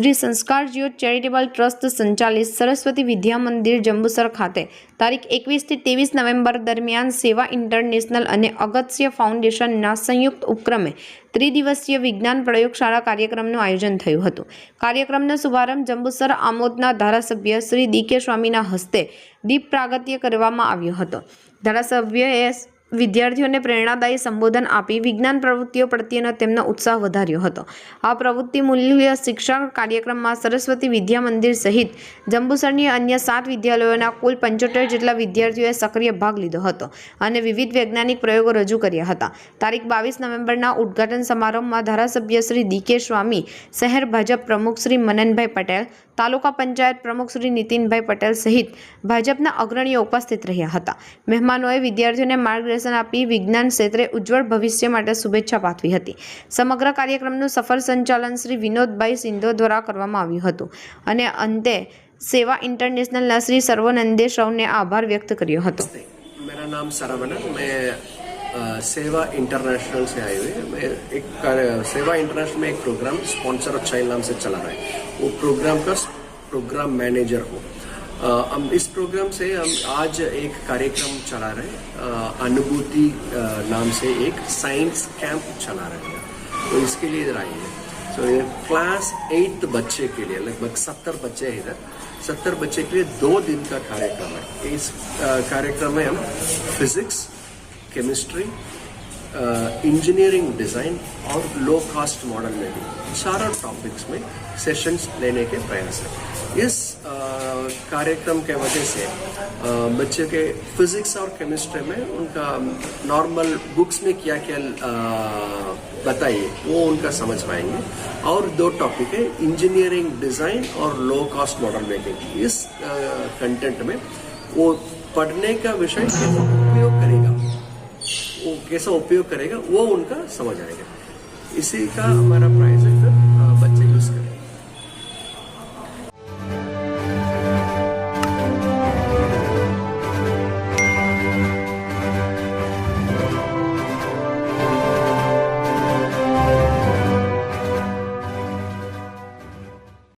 શ્રી સંસ્કાર Jio charitable trust સંચાલિત સરસ્વતી વિદ્યા મંદિર જંબુસર ખાતે તારીખ એકવીસથી ત્રેવીસ નવેમ્બર દરમિયાન સેવા ઇન્ટરનેશનલ અને અગત્ય ફાઉન્ડેશનના સંયુક્ત ઉપક્રમે ત્રિદિવસીય વિજ્ઞાન પ્રયોગશાળા કાર્યક્રમનું આયોજન થયું હતું. કાર્યક્રમનો શુભારંભ જંબુસર આમોદના ધારાસભ્ય શ્રી ડી કે સ્વામીના હસ્તે દીપ પ્રાગત્ય કરવામાં આવ્યો હતો. ધારાસભ્યએ વિદ્યાર્થીઓને પ્રેરણાદાયી સંબોધન આપી વિજ્ઞાન પ્રવૃત્તિઓ પ્રત્યેનો તેમનો ઉત્સાહ વધાર્યો હતો. આ પ્રવૃત્તિ મૂલ્ય શિક્ષણ કાર્યક્રમમાં સરસ્વતી વિદ્યા મંદિર સહિત જંબુસરની અન્ય સાત વિદ્યાલયોના કુલ પંચોતેર જેટલા વિદ્યાર્થીઓએ સક્રિય ભાગ લીધો હતો અને વિવિધ વૈજ્ઞાનિક પ્રયોગો રજૂ કર્યા હતા. તારીખ બાવીસ નવેમ્બરના ઉદ્ઘાટન સમારંભમાં ધારાસભ્ય શ્રી ડીકે સ્વામી, શહેર ભાજપ પ્રમુખ શ્રી મનનભાઈ પટેલ, તાલુકા પંચાયત પ્રમુખ શ્રી નીતિનભાઈ પટેલ સહિત ભાજપના અગ્રણીઓ ઉપસ્થિત રહ્યા હતા. મહેમાનોએ વિદ્યાર્થીઓને માર્ગદર્શન આપી વિજ્ઞાન ક્ષેત્રે ઉજ્જવળ ભવિષ્ય માટે શુભેચ્છા પાઠવી હતી સમગ્ર કાર્યક્રમનું સફળ સંચાલન શ્રી વિનોદભાઈ સિંધો દ્વારા કરવામાં આવ્યું હતું અને અંતે સેવા ઇન્ટરનેશનલના શ્રી સર્વનંદે સૌને આભાર વ્યક્ત કર્યો હતો मेरा नाम सरवण है मैं अ, सेवा इंटरनेशनल से आए हुए हैं मैं एक कार्य- सेवा इंटरनेशनल में एक प्रोग्राम स्पॉन्सर और चाइल्ड नाम से चला रहा है वो प्रोग्राम का प्रोग्राम मैनेजर हूँ अ, हम इस प्रोग्राम से हम आज एक कार्यक्रम चला रहे हैं। अनुभूति नाम से एक साइंस कैंप चला रहे हैं। तो इसके लिए इधर आइए। सो ये क्लास एट्थ बच्चे के लिए, लगभग सत्तर बच्चे हैं इधर। सत्तर बच्चे के लिए दो दिन का कार्यक्रम है। इस कार्यक्रम में हम फिजिक्स, केमिस्ट्री इंजीनियरिंग डिज़ाइन और लो कास्ट मॉडल में भी चारों टॉपिक्स में सेशंस लेने के प्रयास है। इस कार्यक्रम के वजह से बच्चे के फिजिक्स और केमिस्ट्री में उनका नॉर्मल बुक्स में क्या क्या बताइए, वो उनका समझ पाएँगे। और दो टॉपिक है इंजीनियरिंग डिज़ाइन और लो कॉस्ट मॉडल मेकिंग इस कंटेंट में वो पढ़ने का विषय कैसे उपयोग करेगा, वो कैसा उपयोग करेगा, वो उनका समझ आएगा। इसी का हमारा प्राइस है